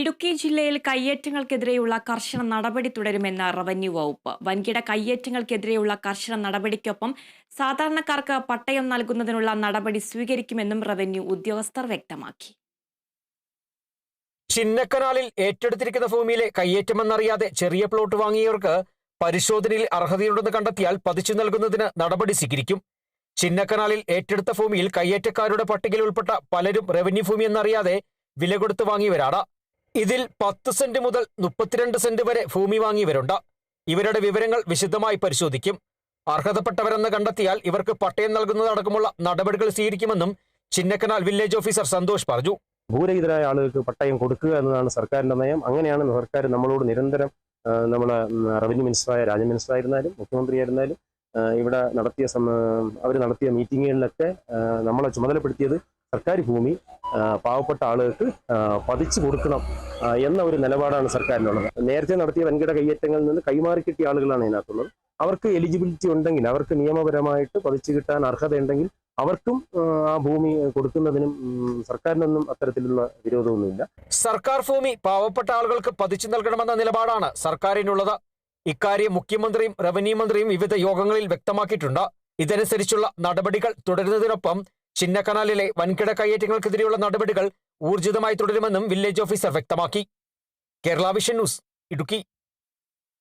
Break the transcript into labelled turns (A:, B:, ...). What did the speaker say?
A: ഇടുക്കി ജില്ലയിൽ കയ്യേറ്റങ്ങൾക്കെതിരെയുള്ള കർശന നടപടി തുടരുമെന്ന് റവന്യൂ വകുപ്പ്. വൻകിട കയ്യേറ്റങ്ങൾക്കെതിരെയുള്ള കർശന നടപടിക്കൊപ്പം സാധാരണക്കാർക്ക് പട്ടയം നൽകുന്നതിനുള്ള നടപടി സ്വീകരിക്കുമെന്നും റവന്യൂ ഉദ്യോഗസ്ഥർ വ്യക്തമാക്കി.
B: ചിന്നക്കനാലിൽ ഏറ്റെടുത്തിരിക്കുന്ന ഭൂമിയിലെ കയ്യേറ്റമെന്നറിയാതെ ചെറിയ പ്ലോട്ട് വാങ്ങിയവർക്ക് പരിശോധനയിൽ അർഹതയുണ്ടെന്ന് കണ്ടെത്തിയാൽ പതിച്ചു നൽകുന്നതിന് നടപടി സ്വീകരിക്കും. ചിന്നക്കനാലിൽ ഏറ്റെടുത്ത ഭൂമിയിൽ കയ്യേറ്റക്കാരുടെ പട്ടികയിൽ ഉൾപ്പെട്ട പലരും റവന്യൂ ഭൂമി എന്നറിയാതെ വില കൊടുത്ത് വാങ്ങിയവരാണ്. ഇതിൽ പത്ത് സെന്റ് മുതൽ മുപ്പത്തിരണ്ട് സെന്റ് വരെ ഭൂമി വാങ്ങിയവരുണ്ട്. ഇവരുടെ വിവരങ്ങൾ വിശദമായി പരിശോധിക്കും. അർഹതപ്പെട്ടവരെന്ന് കണ്ടെത്തിയാൽ ഇവർക്ക് പട്ടയം നൽകുന്നതടക്കമുള്ള നടപടികൾ സ്വീകരിക്കുമെന്നും ചിന്നക്കനാൽ വില്ലേജ് ഓഫീസർ സന്തോഷ് പറഞ്ഞു.
C: ഭൂരഹിതരായ ആളുകൾക്ക് പട്ടയം കൊടുക്കുക എന്നതാണ് സർക്കാരിന്റെ നയം. അങ്ങനെയാണ് സർക്കാർ നമ്മളോട് നിരന്തരം നമ്മുടെ റവന്യൂ മിനിസ്റ്ററായ രാജ്യ മിനിസ്റ്റർ ആയിരുന്നാലും മുഖ്യമന്ത്രി ആയിരുന്നാലും ആ, ഇവിടെ നടത്തിയ അവർ നടത്തിയ മീറ്റിങ്ങുകളിലൊക്കെ നമ്മളെ ചുമതലപ്പെടുത്തിയത് സർക്കാർ ഭൂമി പാവപ്പെട്ട ആളുകൾക്ക് പതിച്ചു കൊടുക്കണം എന്ന ഒരു നിലപാടാണ് സർക്കാരിനുള്ളത്. നേരത്തെ നടത്തിയ വൻകിട കയ്യേറ്റങ്ങളിൽ നിന്ന് കൈമാറി കിട്ടിയ ആളുകളാണ് ഇതിനകത്തുള്ളത്. അവർക്ക് എലിജിബിലിറ്റി ഉണ്ടെങ്കിൽ അവർക്ക് നിയമപരമായിട്ട് പതിച്ചു കിട്ടാൻ അർഹതയുണ്ടെങ്കിൽ അവർക്കും ആ, ഭൂമി കൊടുക്കുന്നതിനും സർക്കാരിനൊന്നും അത്തരത്തിലുള്ള വിരോധമൊന്നുമില്ല.
B: സർക്കാർ ഭൂമി പാവപ്പെട്ട ആളുകൾക്ക് പതിച്ചു നൽകണമെന്ന നിലപാടാണ് സർക്കാരിനുള്ളത്. ഇക്കാര്യം മുഖ്യമന്ത്രിയും റവന്യൂ മന്ത്രിയും വിവിധ യോഗങ്ങളിൽ വ്യക്തമാക്കിയിട്ടുണ്ട്. ഇതനുസരിച്ചുള്ള നടപടികൾ തുടരുന്നതിനൊപ്പം ചിന്നക്കനാലിലെ വൻകിട കയ്യേറ്റങ്ങൾക്കെതിരെയുള്ള നടപടികൾ ഊർജിതമായി തുടരുമെന്നും വില്ലേജ് ഓഫീസർ വ്യക്തമാക്കി. Kerala vision news Idukki.